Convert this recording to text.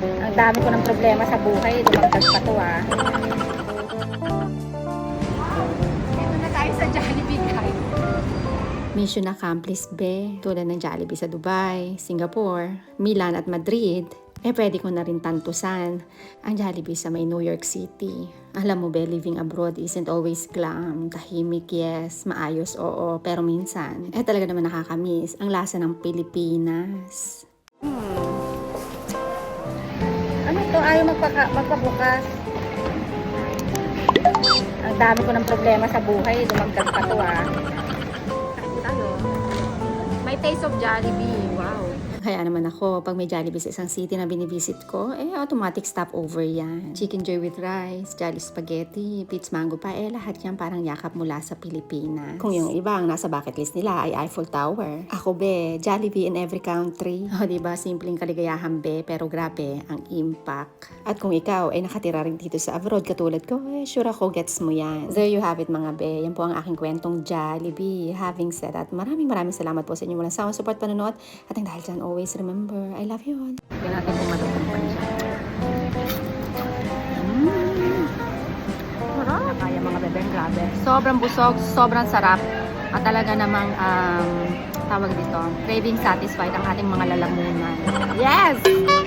Ang dami ko ng problema sa buhay. Dumagdag pa to ah. Tayo sa Jollibee. Mission accomplished be, tulad ng Jollibee sa Dubai, Singapore, Milan at Madrid, eh pwede ko na rin tantusan ang Jollibee sa may New York City. Alam mo be, living abroad isn't always glam, tahimik yes, maayos oo, pero minsan, eh talaga naman nakakamiss ang lasa ng Pilipinas. Ano to? Ayaw magpaka, magpabukas. Ang dami ko ng problema sa buhay. Dumagdag pa to ah. Tayo. May taste of Jollibee. Wow. Kaya naman ako, pag may Jollibee sa isang city na binivisit ko, eh automatic stopover yan. Chicken joy with rice, Jolly spaghetti, Pete's mango pa, eh lahat yan parang yakap mula sa Pilipinas. Kung yung iba ang nasa bucket list nila ay Eiffel Tower. Ako be, Jollibee in every country. O diba, simpleng kaligayahan be, pero grabe ang impact. At kung ikaw ay nakatira rin dito sa abroad katulad ko, eh sure ako gets mo yan. There you have it mga be, yan po ang aking kwentong Jollibee. Having said that, maraming maraming salamat po sa inyong walang sawang support panonood. At ang dahil dyan, always remember, I love you all. Tignan natin kung matutumpan siya. Mm. Sarap. Kaya mga bebeng, grabe. Sobrang busog, sobrang sarap. At talaga namang, um, tawag dito, craving satisfied ang ating mga lalamunan. Yes!